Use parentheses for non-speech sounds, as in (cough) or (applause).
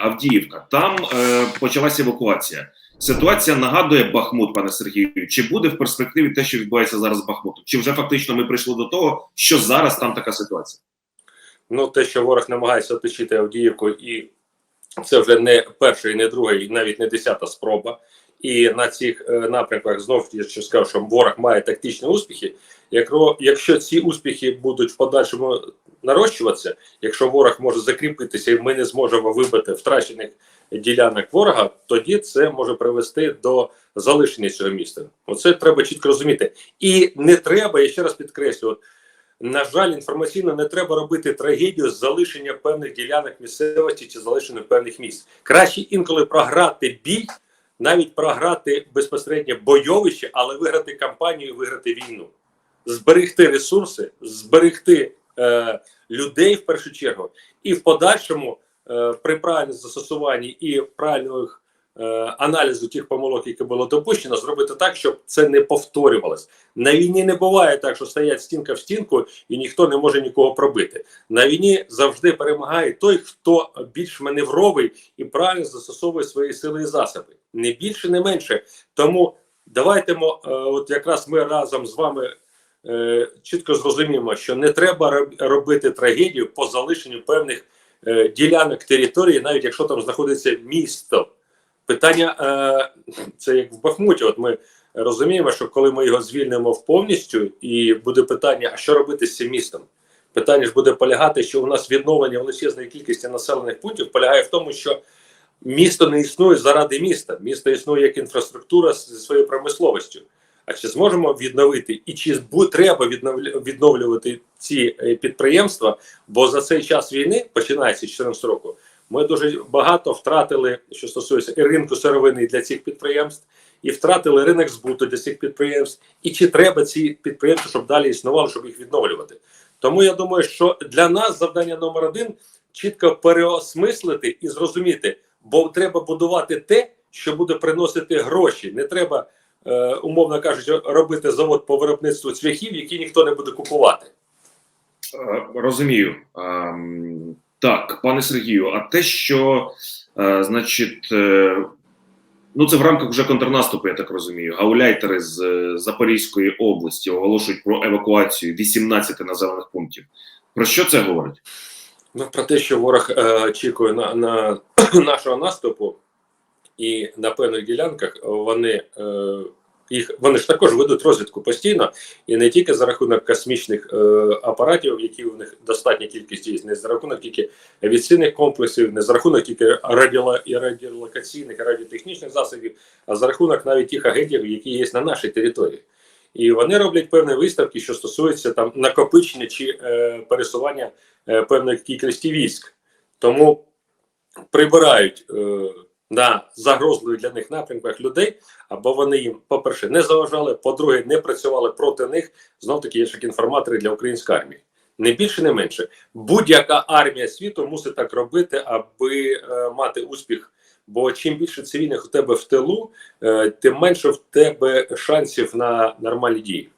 Авдіївка. Там е, почалася евакуація. Ситуація нагадує Бахмут, пане Сергію. Чи буде в перспективі те, що відбувається зараз з Бахмутом? Чи вже фактично ми прийшли до того, що зараз там така ситуація? Ну, те, що ворог намагається оточити Авдіївку, і це вже не перша і не друга, і навіть не десята спроба. І на цих е, напрямках знов я ще скажу, що ворог має тактичні успіхи. Якщо, якщо ці успіхи будуть в подальшому нарощуватися, якщо ворог може закріпитися, і ми не зможемо вибити втрачених ділянок ворога, тоді це може привести до залишення цього міста. Оце треба чітко розуміти. І не треба, я ще раз підкреслю, на жаль, інформаційно не треба робити трагедію з залишення певних ділянок місцевості чи залишення певних місць. Краще інколи програти бій, навіть програти безпосередньо бойовище, але виграти кампанію, виграти війну, зберегти ресурси, зберегти е, людей в першу чергу, і в подальшому е, при правильному застосуванні і правильних е, аналізу тих помилок, які було допущено, зробити так, щоб це не повторювалось. На війні не буває так, що стоять стінка в стінку і ніхто не може нікого пробити. На війні завжди перемагає той, хто більш маневровий і правильно застосовує свої сили і засоби. Не більше, не менше. Тому давайте от якраз ми разом з вами. Е, Чітко зрозуміємо, що не треба робити трагедію по залишенню певних е, ділянок території, навіть якщо там знаходиться місто. Питання е, це як в Бахмуті. От ми розуміємо, що коли ми його звільнимо повністю, і буде питання, а що робити з цим містом? Питання ж буде полягати, що у нас відновлення величезної кількості населених пунктів полягає в тому, що місто не існує заради міста. Місто існує як інфраструктура зі своєю промисловістю. А чи зможемо відновити і чи треба відновлю- відновлювати ці е, підприємства? Бо за цей час війни, починається з 14 року, ми дуже багато втратили, що стосується і ринку сировини для цих підприємств, і втратили ринок збуту для цих підприємств. І чи треба ці підприємства, щоб далі існували, щоб їх відновлювати? Тому я думаю, що для нас завдання номер один чітко переосмислити і зрозуміти, бо треба будувати те, що буде приносити гроші. Не треба, е, умовно кажучи, робити завод по виробництву цвяхів, які ніхто не буде купувати. Е, Розумію. Ем, Так, пане Сергію, а те, що е, значить, ну це в рамках вже контрнаступу, я так розумію. Гауляйтери з Запорізької області оголошують про евакуацію 18 населених пунктів. Про що це говорить? Ну, про те, що ворог очікує на, на (clears throat) нашого наступу, і на певних ділянках вони е, їх вони ж також ведуть розвідку постійно, і не тільки за рахунок космічних е, апаратів, які у них достатня кількість є, не за рахунок тільки авіаційних комплексів, не за рахунок тільки радіо і радіолокаційних, радіотехнічних засобів, а за рахунок навіть тих агентів, які є на нашій території. І вони роблять певні виставки, що стосуються там накопичення чи е, пересування е, певної кількості військ. Тому прибирають е, на загрозливих для них напрямках людей, або вони їм, по-перше, не заважали, по-друге, не працювали проти них. Знов таки є ж як інформатори для української армії. Не більше, не менше. Будь-яка армія світу мусить так робити, аби е, мати успіх. Бо чим більше цивільних у тебе в тилу, е, тим менше в тебе шансів на нормальні дії.